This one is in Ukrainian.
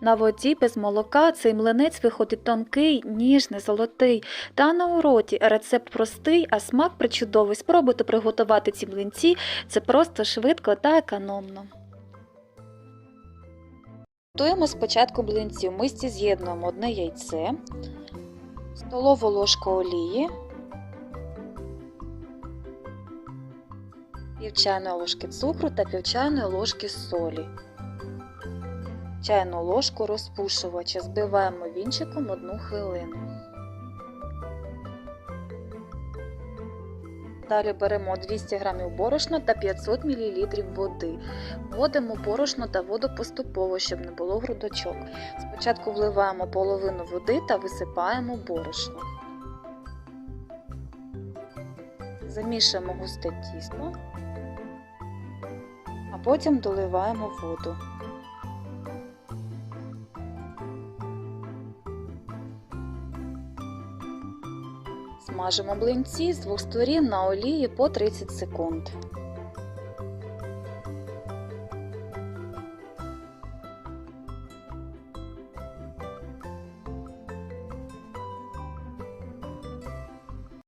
На воді без молока цей млинець виходить тонкий, ніжний, золотий. Та на уроті рецепт простий, а смак причудовий. Спробуйте приготувати ці млинці. Це просто швидко та економно. Готуємо спочатку млинці. В мисці з'єднуємо одне яйце, столову ложку олії, пів чайної ложки цукру та пів чайної ложки солі. Чайну ложку розпушувача збиваємо вінчиком одну хвилину. Далі беремо 200 г борошна та 500 мл води. Вводимо борошно та воду поступово, щоб не було грудочок. Спочатку вливаємо половину води та висипаємо борошно. Замішуємо густе тісто, а потім доливаємо воду. Смажимо блинці з двох сторін на олії по 30 секунд.